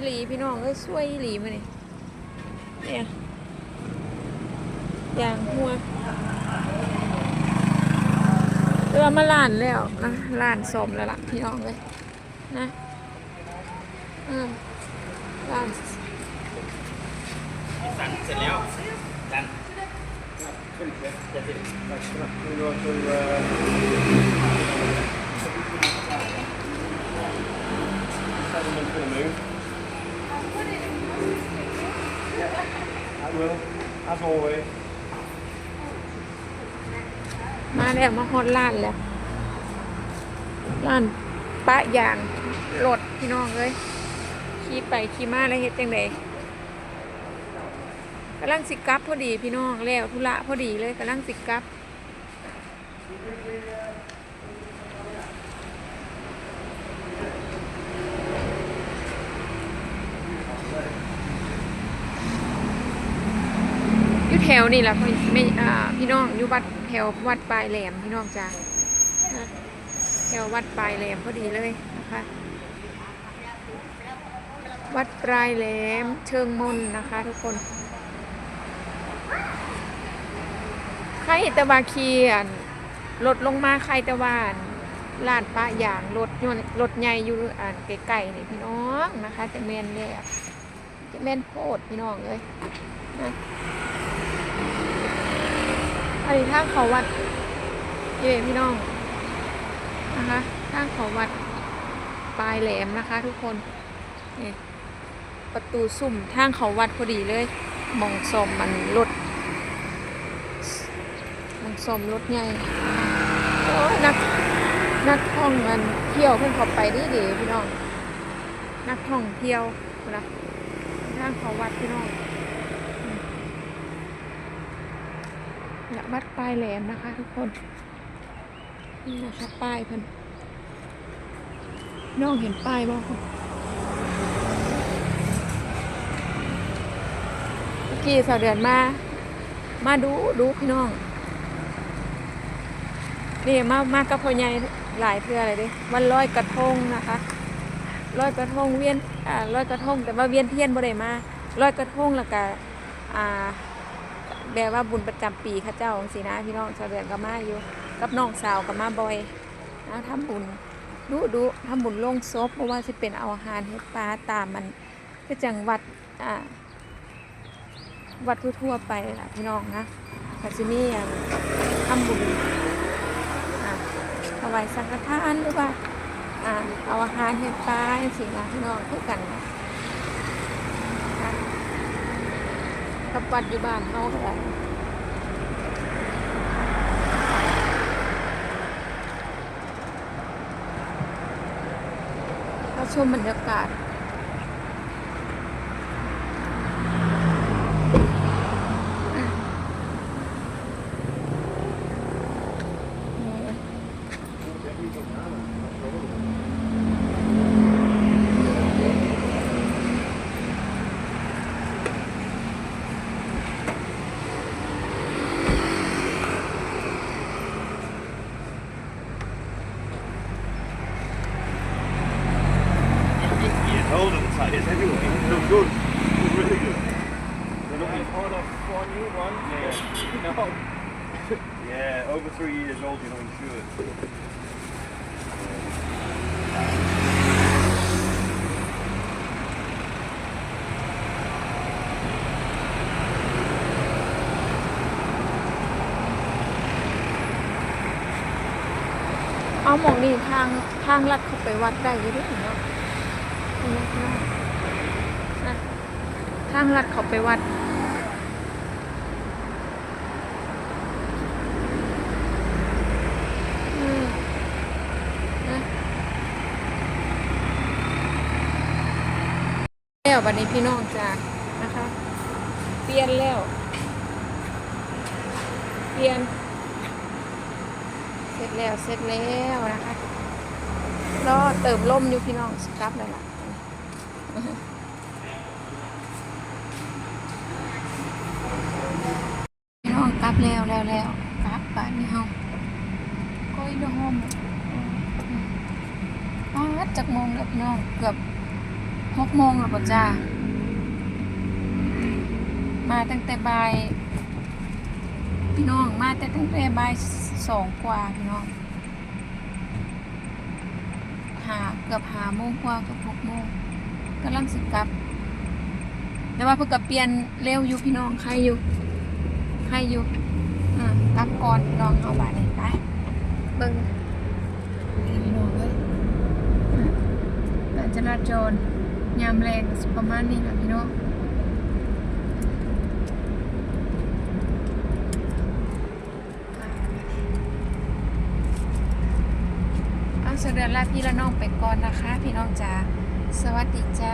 หลีพี่น้องเอ้ยช่วยอีหลีมาเนี่ยเนี่ยอย่างหัวเรือมาล้านแล้วนะล้านสมแล้วล่ะพี่น้องเลยนะอืมล้านสันเสร็จแล้วสันขึ้นเสร็จเสร็จ มาแล้วมาฮอดล้านแล้วล้านปะยางรถพี่น้องเลยขี่ไปขี่มาแล้วเฮ็ดจังไดกำลังสิกลับพอดีพี่น้องแล้วธุระพอดีเลยกำลังสิกลับ อยู่แถ วนี่แหละพี่ไม่พี่น้องอยู่วัดแถววัดปลายแหลมพี่น้องจ้าแถววัดปลายแหลมพอดีเลยนะคะ วัดปลายแหลมเชิงมนนะคะ ทุกคนใครตะวาเคียนรถลงมาใครตะวาอันลาดปะอย่างรถยนต์รถใหญ่อยู่อ่านไกลๆนี่พี่น้องนะคะจะเมนแล้วจะเมนโพดพี่น้องเลยนะ อันนี้ทางเขาวัดเย่พี่น้องนะคะทางเขาวัดปลายแหลมนะคะ ทุกคนนี่ประตูสุ่มทางเขาวัดพอดีเลยมองสมมันรถมองสมรถใหญ่โอ้นักนักท่องมันเที่ยวเพิ่งเขาไปดีดีพี่น้อง นักท่องเที่ยวนะทางเขาวัดพี่น้อง และวัดปลายแหลมนะคะ ทุกคน นี่นะคะป้ายเพิ่นน้องเห็นป้ายบ่คุณเมื่อกี้สาวเดือนมา มาดูดูพี่น้อง นี่มามากับพ่อใหญ่หลายเทื่อเลยเดิวันลอยกระทงนะคะลอยกระทงเวียนอ่าลอยกระทงแต่ว่าเวียนเทียนบ่ได้มาลอยกระทงแล้วก็อ่า แบบว่าบุญประจำปีข้าเจ้าองสีนะพี่น้องชาวเดือนก็มาอยู่ กับน้องสาวก็มาบ่อยนะทำบุญดูดูทำบุญลงศพเพราะว่าจะเป็นเอาอาหารเฮ็ดปลาตามมันคือจังหวัดอ่าวัดทั่วไปล่ะพี่น้องนะก็จะมีอย่างทำบุญอ่าถวายสังฆทานหรือว่าอ่าเอาอาหารเฮ็ดปลาอย่งสินะพี่น้องคือกันนะ กับวัดอยู่บ้านเฮาก็ได้ชมบรรยากาศ They're looking hard off for a new one. Yeah. no. yeah, over three years old, you're not insured. เอาหมองนี่ทางทางลัดเข้าไปวัดได้อยังได้ถึงเนาะ ทางลัดเขาไปวัดแล้ววันนี้พี่น้องจ้านะคะ เปลี่ยนแล้ว เปลี่ยน เสร็จแล้วเสร็จแล้วนะคะรอเติมลมอยู่พี่น้องสครับเลยล่ะพี่น้องกลับ แล้วแล้วแล้วกลับบ้านนี่เฮาก้อยดอมอ๋อจากโมงแล้วพี่น้องเกือบหกโมงแล้วป่ะจ้ามาตั้งแต่บ่าย พี่น้องมาแต่ตั้งแต่บ่ายสองกว่าพี่น้องหาเกือบหาโมงกว่าเกับหกโมงกำลังสิกลับ แต่ว่าเพิ่งกับเปลี่ยนเร็วอยู่พี่น้องใครอยู่ใครอยู่ กลับก่อนพี่น้องเอาบาทเลยไปเบิ่งนี่พี่น้องเลยอะการจราจรยามแรงก็สิประมาณนี้แหละพี่น้องเอาเสด็จลาพี่ละน้องไปก่อนนะคะ พี่น้องจ๋าสวัสดีจ้า